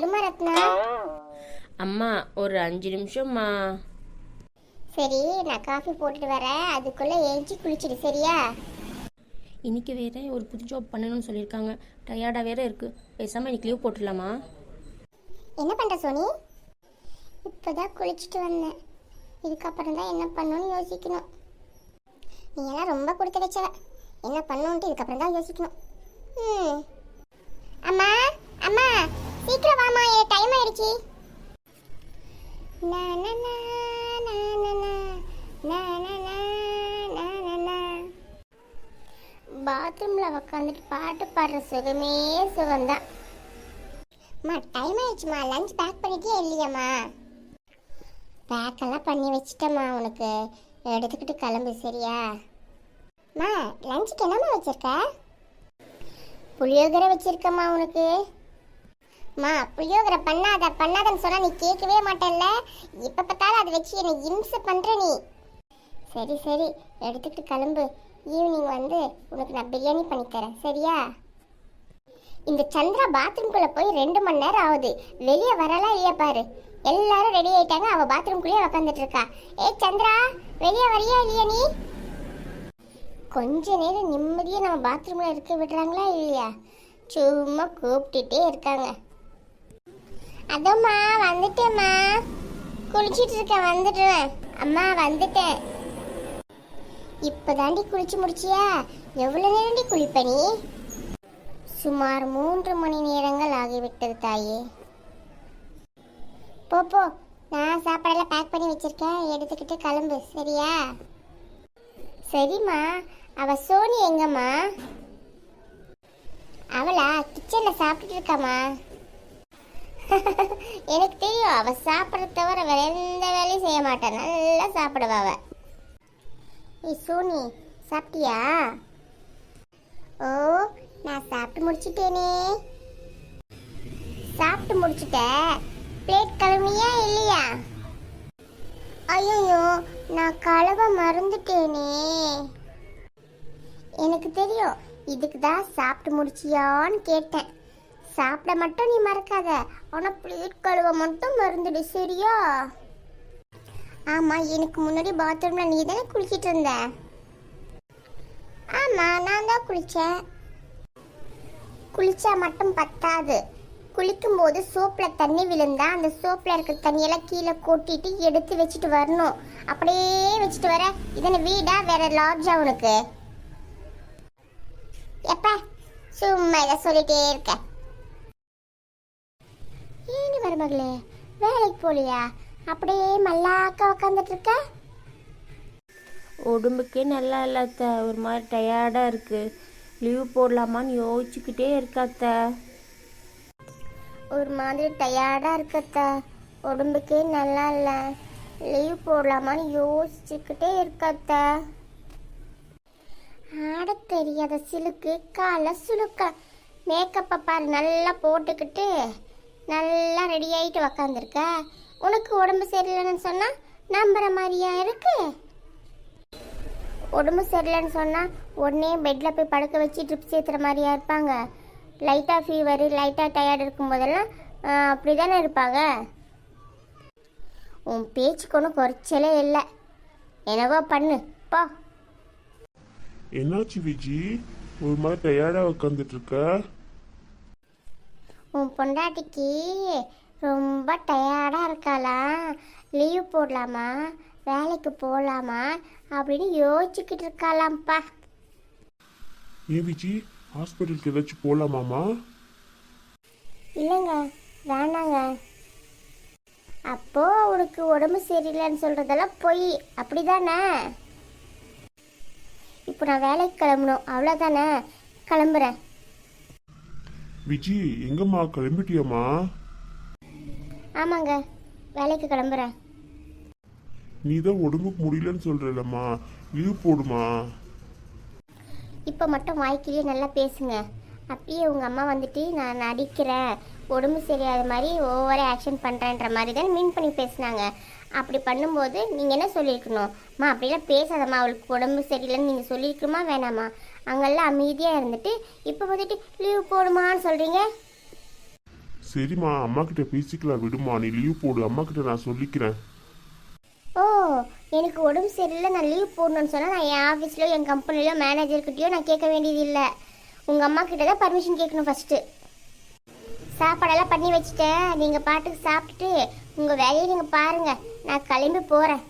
ரத்னா? அம்மா ஒரு அஞ்சு நிமிஷம்மா. சரி நான் காஃபி போட்டுட்டு வரேன். அதுக்குள்ள ஏஞ்சி குளிச்சிடு சரியா? இன்னைக்கு வேற ஒரு புது ஜாப் பண்ணணும்னு சொல்லியிருக்காங்க. டயர்டாக வேற இருக்கு. பேசாமல் இன்னைக்கு லீவ் போட்டுடலாமா? என்ன பண்ற சோனி? இப்போதான் குளிச்சுட்டு வந்தேன். இதுக்கப்புறம் தான் என்ன பண்ணணும்னு யோசிக்கணும். நீ எல்லாம் ரொம்ப கொடுத்து வச்சவ. என்ன பண்ணணுன்ட்டு இதுக்கப்புறம் தான் யோசிக்கணும். ம். அம்மா அம்மா சீக்கிரம் ஆமா எனக்கு டைம் ஆயிடுச்சு பாத்ரூமில் உட்காந்துட்டு பாட்டு பாடுற சுகமே சுகம்தான் டைம் ஆயிடுச்சுமா லஞ்ச் பேக் பண்ணிட்டியா இல்லையாம்மா பேக்கெல்லாம் பண்ணி வச்சிட்டேம்மா உனக்கு எடுத்துக்கிட்டு கிளம்பு சரியா அம்மா லஞ்சுக்கு என்னம்மா வச்சுருக்க புளியோதரை வச்சுருக்கம்மா உனக்கு அம்மா புளியோகரை பண்ணாத பண்ணாதன்னு சொன்னா நீ கேட்கவே மாட்டேல்ல இப்ப பார்த்தாலும் அதை வச்சு என்னை இம்சை பண்ற நீ. சரி சரி எடுத்துக்கிட்டு கிளம்பு. ஈவினிங் வந்து உனக்கு நான் பிரியாணி பண்ணித்தரேன் சரியா? இந்த சந்திரா பாத்ரூம்குள்ளே போய் ரெண்டு மணி நேரம் ஆகுது. வெளியே வரலாம் இல்லையா பாரு. எல்லாரும் ரெடி ஆயிட்டாங்க அவள் பாத்ரூம்குள்ளேயே உக்காந்துட்டு இருக்கா. ஏ சந்திரா வெளியே வரியா இல்லையா நீ? கொஞ்ச நேரம் நிம்மதியாக நம்ம பாத்ரூமில் இருக்க விடுறாங்களா இல்லையா? சும்மா கூப்பிட்டுட்டே இருக்காங்க. அதோம்மா வந்துட்டேம்மா. குளிச்சிட்டு இருக்கேன் வந்துடுவேன் அம்மா வந்துட்டேன். இப்போதாண்டி குளிச்சு முடிச்சியா? எவ்வளோ நேரண்டி குளிப்ப நீ? சுமார் மூன்று மணி நேரங்கள் ஆகிவிட்டது தாயே. போ போ. நான் சாப்பாடெல்லாம் பேக் பண்ணி வச்சிருக்கேன். எடுத்துக்கிட்டு கிளம்பு. சரியா? சரிம்மா. அவ சோனி எங்கம்மா? அவளா கிச்சனில் சாப்பிட்டுட்டு இருக்காம்மா. எனக்கு தெரியும் அவ சாப்பிட்றத தவிர வேற எந்த வேலையும் செய்ய மாட்டான் நல்லா சாப்பிடுவா அவ. ஏய் சோனி சாப்பிட்டியா? ஓ நான் சாப்பிட்டு முடிச்சிட்டேனே. சாப்பிட்டு முடிச்சிட்ட? பிளேட் கிளம்பியா இல்லையா? ஐயோ நான் கழுவ மறந்துட்டேனே. எனக்கு தெரியும் இதுக்கு தான் சாப்பிட்டு முடிச்சியான்னு கேட்டேன். சாப்பிட மட்டும் நீ மறக்காத. ஆனால் பிளேட் கழுவ மட்டும் மறந்துடு சரியா? ஆமாம் எனக்கு முன்னாடி பாத்ரூமில் நீ தானே குளிச்சிட்டு இருந்த. ஆமாம் நான் தான் குளித்தேன் குளிச்சா மட்டும் பத்தாது. குளிக்கும்போது சோப்பில் தண்ணி விழுந்தா அந்த சோப்பில் இருக்க தண்ணியெல்லாம் கீழே கொட்டிட்டு எடுத்து வச்சுட்டு வரணும். அப்படியே வச்சுட்டு வர. இதனை வீடா? வேற லாட்ஜா உனக்கு? எப்ப? சும்மா இதை சொல்லிட்டே இருக்க. மருமகளே வேலைக்கு போலியா? அப்படியே மல்லாக்க உக்காந்துட்டு இருக்க உடம்புக்கே நல்லா இல்லாத்த. ஒரு மாதிரி டயர்டாக இருக்கு. லீவ் போடலாமான்னு யோசிச்சுக்கிட்டே இருக்காத்த. ஒரு மாதிரி டயர்டா இருக்கத்த. உடம்புக்கே நல்லா இல்ல. லீவ் போடலாமான்னு யோசிச்சுக்கிட்டே இருக்கத்த. ஆட தெரியாத சிலுக்கு காலை சுலுக்க மேக்கப்பை பாரு நல்லா போட்டுக்கிட்டு. நல்லா ரெடி ஆகிட்டு உக்காந்துருக்க? உனக்கு உடம்பு சரியில்லைன்னு சொன்னால் நம்புகிற மாதிரியா இருக்கு? உடம்பு சரியில்லைன்னு சொன்னால் உடனே பெட்டில் போய் படுக்க வச்சு ட்ரிப் சேர்த்துற மாதிரியா இருப்பாங்க. லைட்டாக ஃபீவர் லைட்டாக டயர்ட் இருக்கும் போதெல்லாம் ஆஹ், அப்படிதானே இருப்பாங்க. உன் பேச்சுக்கு ஒன்றும் குறைச்சலே இல்லை. என்னவோ பண்ணு போ. என்னாச்சு விஜி? ஒரு மாதிரி டயர்டாக உட்காந்துட்டு இருக்க? உன் பொண்டாட்டிக்கு ரொம்ப டயர்டாக இருக்காளா? லீவ் போடலாமா? வேலைக்கு போகலாமா அப்படின்னு யோசிச்சுக்கிட்டு இருக்காளாம்ப்பா. விஜி ஹாஸ்பிட்டலுக்கு ஏதாச்சும் போலாமாமா இல்லைங்க வேணாங்க. அப்போ உனக்கு உடம்பு சரியில்லைன்னு சொல்றதெல்லாம் பொய். அப்படிதானே? இப்போ நான் வேலைக்கு கிளம்பணும். அவ்வளோதானே கிளம்புறேன். விஜி எங்கம்மா? கிளம்பிட்டியாம்மா? ஆமாங்க. வேலைக்கு கிளம்புறேன். நீ தான் உடம்புக்கு முடியலன்னு சொல்றலம்மா. லீவ் போடுமா? இப்போ மட்டும் வாய்க்கிலேயே நல்லா பேசுங்க. அப்பயே உங்கள் அம்மா வந்துட்டு நான் நடிக்கிறேன். உடம்பு சரியாத மாதிரி ஓவராக ஆக்ஷன் பண்ணுறேன்ற மாதிரி தான் மீன் பண்ணி பேசுனாங்க. அப்படி பண்ணும்போது நீங்கள் என்ன சொல்லியிருக்கணும்? அம்மா அப்படிலாம் பேசாதம்மா. அவளுக்கு உடம்பு சரியில்லைன்னு நீங்கள் சொல்லியிருக்கணுமா? வேணாமா? அங்கெல்லாம் அமைதியாக இருந்துட்டு இப்போ வந்துட்டு லீவ் போடுமான்னு சொல்கிறீங்க சரிம்மா அம்மா கிட்ட பேசிக்கலாம் விடுமா நீ லீவ் போடு அம்மா கிட்ட நான் சொல்லிக்கிறேன். ஓ எனக்கு உடம்பு சரியில்லை நான் லீவ் போடணும்னு சொன்னால் நான் என் ஆஃபீஸ்லையோ என் கம்பெனிலையோ மேனேஜர்கிட்டயோ நான் கேட்க வேண்டியது இல்லை. உங்கள் அம்மா கிட்ட தான் பர்மிஷன் கேட்கணும் ஃபஸ்ட்டு சாப்பாடெல்லாம் பண்ணி வச்சுட்டேன். நீங்கள் பாட்டுக்கு சாப்பிட்டுட்டு உங்கள் வேலையை நீங்கள் பாருங்கள் நான் கிளம்பி போகிறேன்